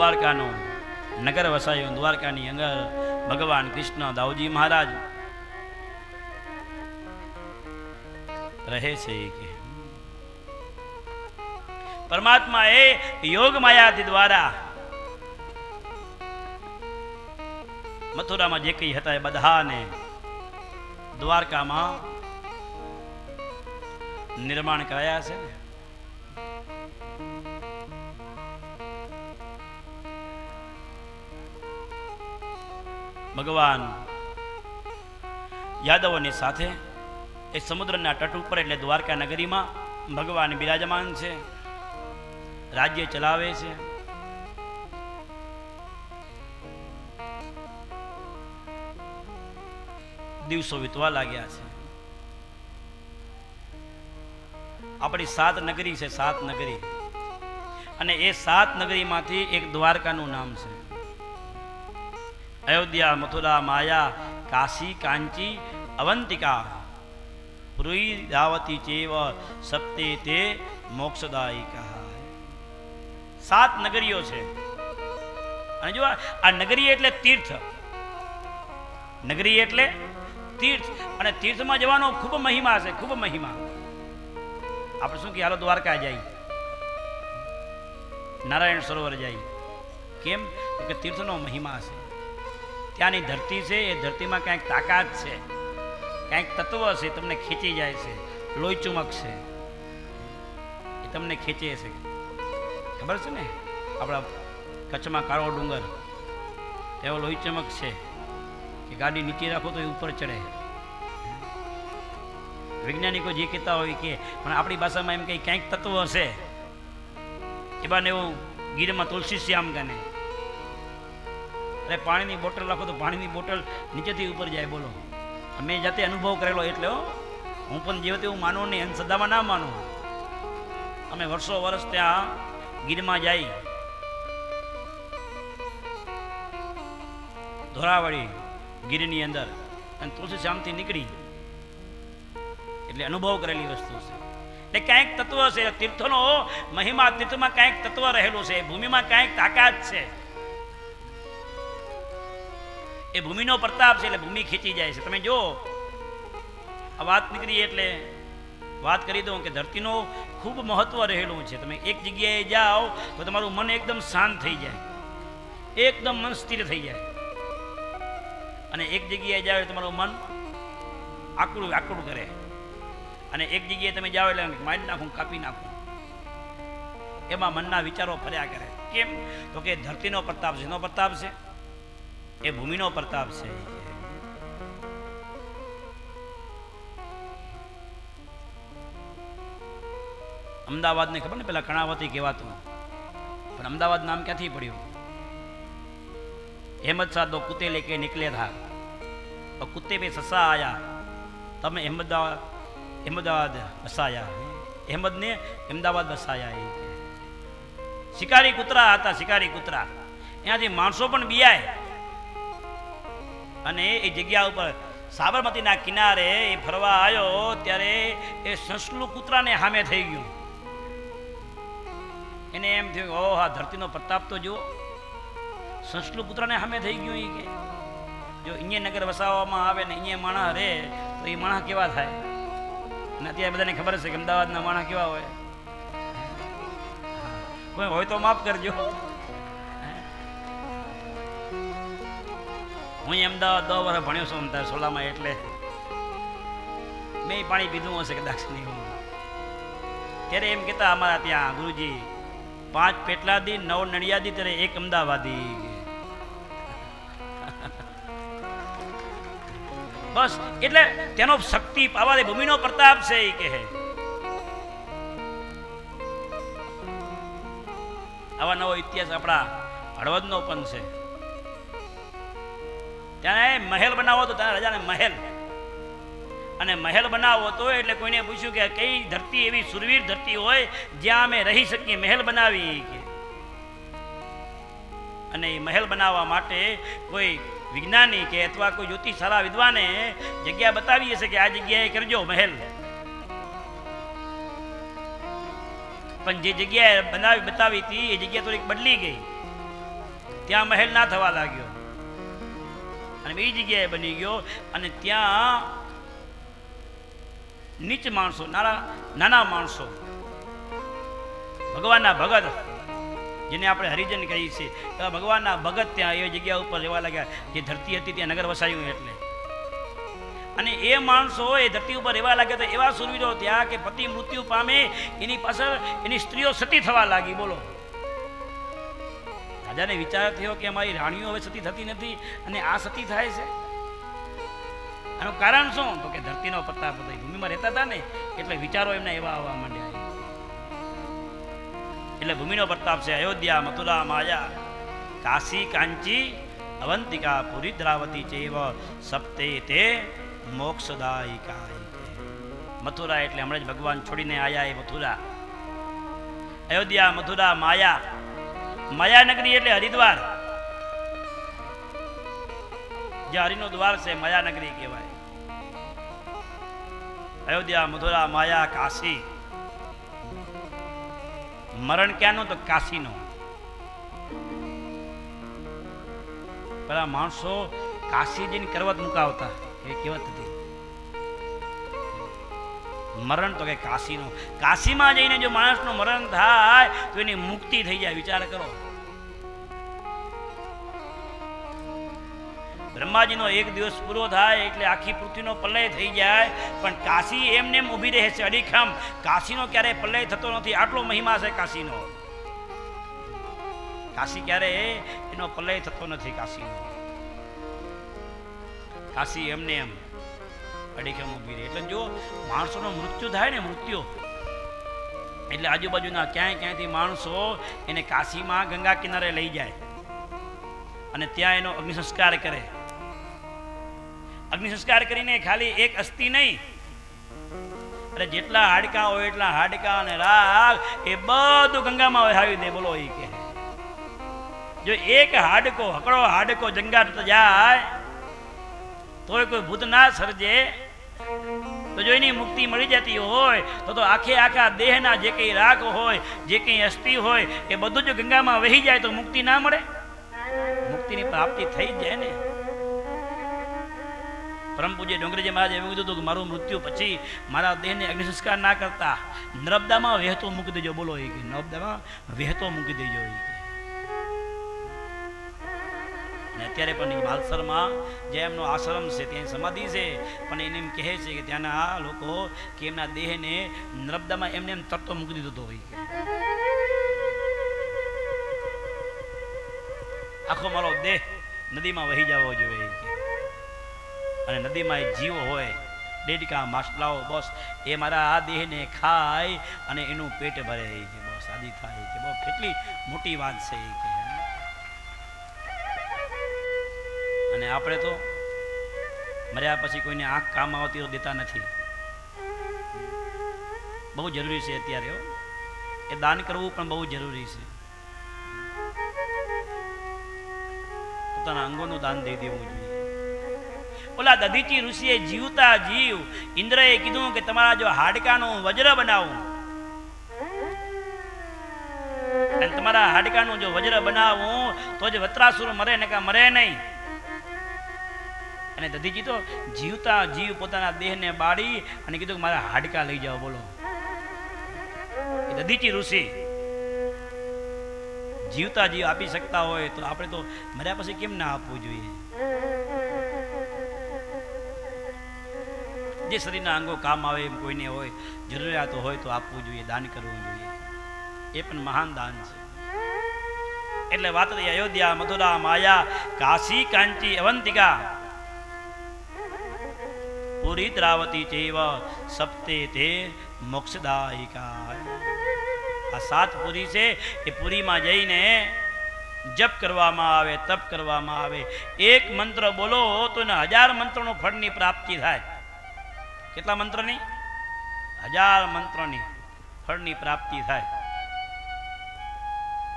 દ્વારકાનું, નગર વસાયું દ્વારકાની અંદર ભગવાન કૃષ્ણ દાઉજી મહારાજ. રહે છે પરમાત્મા એ યોગ માયાથી દ્વારા મથુરામાં જે કઈ હતા એ બધાને દ્વારકામાં નિર્માણ કરાયા છે ને. ભગવાન, યાદવોની સાથે એ સમુદ્રના તટ ઉપર એટલે દ્વારકા નગરીમાં ભગવાન બિરાજમાન છે. રાજ્ય ચલાવે છે. દિવસો વીતવા લાગ્યા છે. આપણી સાત નગરી છે, સાત નગરી. અને એ સાત નગરીમાંથી એક દ્વારકાનું નામ છે. અયોધ્યા, મથુરા, માયા, કાશી, કાંચી, અવંતિકા. પુરી દાવતી ચેવ સપ્તે તે મોક્ષદાયિકા. સાત નગરીઓ છે. અને જો આ નગરી એટલે તીર્થ. નગરી એટલે તીર્થ. અને તીર્થમાં જવાનો ખૂબ મહિમા છે, ખૂબ મહિમા. આપણે શું કે હાલો દ્વારકા જાય. નારાયણ સરોવર જાય. કેમ? કે તીર્થનો મહિમા છે. ત્યાંની ધરતી છે, એ ધરતીમાં ક્યાંક તાકાત છે, ક્યાંક તત્વ છે તમને ખેંચી જાય છે, લોહી ચુમક છે, એ તમને ખેંચે છે. ખબર છે ને? આપણા કચ્છમાં કાળો ડુંગર, એવો લોહી ચમક છે કે ગાડી નીચે રાખો તો એ ઉપર ચડે. વૈજ્ઞાનિકો જે કહેતા હોય કે, પણ આપણી ભાષામાં એમ કંઈ ક્યાંક તત્વ હશે એ બાને એવું ગીરમાં તુલસી શ્યામ ગાને પાણીની બોટલ રાખો તો પાણીની બોટલ નીચેથી ઉપર જાય, બોલો. અમે જાતે અનુભવ કરેલો એટલે, હું. પણ જે તેવું માનું નહીં અંધશ્રદ્ધામાં ના માનું. અમે વર્ષો વર્ષ ત્યાં ગીરમાં જાય. ધોરાવાડી ગીરની અંદર. અને તુલસી શ્યામથી નીકળી. એટલે અનુભવ કરેલી વસ્તુ છે. એટલે ક્યાંક તત્વ છે, તીર્થનો મહિમા, તીર્થમાં ક્યાંક તત્વ રહેલું છે, ભૂમિમાં ક્યાંક તાકાત છે. એ ભૂમિનો પ્રતાપ છે એટલે ભૂમિ ખેંચી જાય છે. તમે જો આ વાત નીકળી એટલે વાત કરી દઉં કે ધરતીનો ખૂબ મહત્વ રહેલું છે. તમે એક જગ્યાએ જાઓ તો તમારું મન એકદમ શાંત થઈ જાય. એકદમ મન સ્થિર થઈ જાય. અને એક જગ્યાએ જાઓ તમારું મન આકડું આકડું કરે. અને એક જગ્યાએ તમે જાઓ એટલે મારી નાખું, કાપી નાખું. એમાં મનના વિચારો ફર્યા કરે. કેમ? તો કે ધરતીનો પ્રતાપ છે એનો પ્રતાપ છે? એ ભૂમિનો પ્રતાપ છે અમદાવાદને ખબર ને પેલા કણાવતી કહેવાતું. પણ અમદાવાદ નામ ક્યાંથી પડ્યું? અહેમદ શાહ તો કુતે લેકે નિકલે થા. તો કુતે બે સસા આયા. તમે અહેમદાવાદ અહેમદાવાદ વસાયા. અહેમદને અમદાવાદ વસાયા એ શિકારી કૂતરા હતા, શિકારી કૂતરા. ત્યાંથી માણસો પણ બિયાય. અને એ જગ્યા ઉપર સાબરમતીના કિનારે એ ફરવા આવ્યો ત્યારે એ સસલું કૂતરાને સામે થઈ ગયું. એને એમ થયું, ઓહો, આ ધરતીનો પ્રતાપ તો જુઓ. સંસ્કૃત કૂતરાને સામે થઈ ગયું એ કે. જો અહીંયા નગર વસાવવામાં આવે ને અહીંયા માણસ રહે, તો એ માણસ કેવા થાય? અને અત્યારે બધાને ખબર છે કે અમદાવાદના માણસ કેવા હોય. કોઈ હોય તો માફ કરજો. હું અમદાવાદ દસ વર્ષ ભણ્યો છું અમદાવાદ સોલામાં એટલે મેં પાણી પીધું હશે કદાચ નહીં ત્યારે એમ કહેતા અમારા ત્યાં ગુરુજી, પાંચ પેટલાદી, નવ નડિયાદી, ત્યારે એક અમદાવાદી. બસ, એટલે તેનો શક્તિ પાવા ભૂમિનો પ્રતાપ છે એ કહે. આવા નવો ઇતિહાસ આપણા હળવદનો પણ છે. ત્યાં મહેલ બનાવો તો ત્યાં રાજાને મહેલ અને મહેલ બનાવો તો એટલે કોઈને પૂછ્યું કે કઈ ધરતી એવી સુરવીર ધરતી હોય જ્યાં અમે રહી શકીએ, મહેલ બનાવી કે? અને એ મહેલ બનાવવા માટે કોઈ વિજ્ઞાની કે અથવા કોઈ જ્યોતિષ સારા વિદ્વાને જગ્યા બતાવી હશે કે આ જગ્યાએ કરજો મહેલ. પણ જે જગ્યાએ બનાવી બતાવી હતી, એ જગ્યા થોડીક બદલી ગઈ. ત્યાં મહેલ ના થવા લાગ્યો. અને બીજી જગ્યાએ બની ગયો અને ત્યાં નીચ માણસો, નાના નાના માણસો, ભગવાનના ભગત, જેને આપણે હરિજન કહીએ છીએ ભગવાનના ભગત ત્યાં એ જગ્યા ઉપર રહેવા લાગ્યા જે ધરતી હતી ત્યાં નગર વસાયું એટલે. અને એ માણસો એ ધરતી ઉપર રહેવા લાગ્યા તો એવા સુરવીરો ત્યાં કે પતિ મૃત્યુ પામે, એની પાછળ એની સ્ત્રીઓ સતી થવા લાગી, બોલો. રાજાને વિચાર થયો કે અમારી રાણીઓ હવે સતી થતી નથી અને આ સતી થાય છે. આનું કારણ શું? તો કે ધરતીનો પ્રતાપ બધા ભૂમિમાં રહેતા હતા ને, એટલે વિચારો એમને એવા આવવા માંડ્યા. એટલે ભૂમિનો પ્રતાપ છે અયોધ્યા, મથુરા, માયા, કાશી, કાંચી, અવંતિકા, પુરી, દ્રાવતી ચેવ સપ્તે તે મોક્ષદાયિકા મથુરા એટલે હમણાં જ ભગવાન છોડીને આયા એ મથુરા. અયોધ્યા, મથુરા, માયા માયાનગરી એટલે હરિદ્વાર. જે હરિનો દ્વાર છે, માયાનગરી કહેવાય. અયોધ્યા મથુરા માયા, કાશી. મરણ ક્યાંનું તો કાશીનું. પેલા માણસો કાશી જઈને કરવત મુકાવતા. એ કહેવત હતી. મરણ તો કે કાશીનું. કાશીમાં જઈને જો માણસનું મરણ થાય, તો એની મુક્તિ થઈ જાય. વિચાર કરો. બ્રહ્માજીનો એક દિવસ પૂરો થાય એટલે આખી પૃથ્વીનો પ્રલય થઈ જાય, પણ કાશી એમને એમ ઊભી રહે છે અડીખમ, કાશીનો ક્યારેય પ્રલય થતો નથી. આટલો મહિમા છે કાશીનો. કાશી ક્યારે એનો પ્રલય થતો નથી કાશીનો. કાશી એમને એમ અડીખમ ઊભી રહી. એટલે જો માણસોનું મૃત્યુ થાય ને, મૃત્યુ. એટલે આજુબાજુના ક્યાંય ક્યાંયથી માણસો એને કાશીમાં ગંગા કિનારે લઈ જાય અને ત્યાં એનો અગ્નિ સંસ્કાર કરે. અગ્નિ સંસ્કાર કરીને ખાલી એક અસ્થિ નહીં. અરે જેટલા હાડકા હોય, એટલા હાડકા અને રાગ, એ બધું ગંગામાં વહાવી દે, બોલો એ કે જો એક હાડકો, હકડો હાડકો જંગાટ જાય તોય કોઈ ભૂત ના સર્જે. તો જો એની મુક્તિ મળી જતી હોય, તો તો આખે આખા દેહના જે કંઈ રાગ હોય, જે કંઈ અસ્થિ હોય, એ બધું જ ગંગામાં વહી જાય તો મુક્તિ ના મળે? મુક્તિની પ્રાપ્તિ થઈ જાય ને. પરમ પૂજ્ય ડોંગરીજી મહારાજ એવું કીધું હતું કે મારું મૃત્યુ પછી મારા દેહને અગ્નિ સંસ્કાર ના કરતા નર્મદામાં વહેતો મૂકી દેજો. બોલો એ નર્મદામાં વહેતો મૂકી દેજો એ અને અત્યારે પણ માલસરમાં જે એમનો આશ્રમ છે, ત્યાં સમાધિ છે. પણ એને એમ કહે છે કે ત્યાંના લોકો કે એમના દેહને નર્મદામાં એમને એમ તરતો મૂકી દીધો હતો હોય. આખો મારો દેહ નદીમાં વહી જવો જોઈએ. અને નદીમાં એક જીવ હોય ડેડકા માછલાઓ, બસ, એ મારા આ દેહને ખાય અને એનું પેટ ભરે. છે બસ, આદિ થાય. છે બહુ કેટલી મોટી વાત છે કે અને આપણે તો મર્યા પછી કોઈને આંખ કામ આવતી દેતા નથી. બહુ જરૂરી છે અત્યારે એ દાન કરવું પણ બહુ જરૂરી છે. પોતાના અંગોનું દાન દઈ દેવું જોઈએ. ઓલા દધીચી ઋષિએ જીવતા જીવ, ઇન્દ્રએ કીધું કે તમારા જો હાડકાનું વજ્ર બનાવું. અને તમારા હાડકાનું જો વજ્ર બનાવું, તો જ વત્રાસુર મરે ને કા મરે નહીં. અને દધીજી તો જીવતા જીવ પોતાના દેહને બાળી અને કીધું કે મારા હાડકા લઈ જાઓ, બોલો. દધીચી ઋષિ, જીવતા જીવ આપી શકતા હોય તો આપણે તો મર્યા પછી કેમ ના આપવું જોઈએ? જે શરીરના અંગો કામ આવે એમ કોઈને હોય, જરૂરિયાતો હોય તો આપવું જોઈએ, દાન કરવું જોઈએ. એ પણ મહાન દાન છે. એટલે વાત અયોધ્યા, મથુરા, માયા, કાશી, કાંચી, અવંતિકા પુરી દ્રાવતી ચેવ સપ્તે તે મોક્ષદાયિકા આ સાત પુરી છે, એ પુરીમાં જઈને જપ કરવામાં આવે, તપ કરવામાં આવે. એક મંત્ર બોલો તો એને હજાર મંત્રનો ફળની પ્રાપ્તિ થાય. કેટલા મંત્રની? હજાર મંત્રની ફળની પ્રાપ્તિ થાય.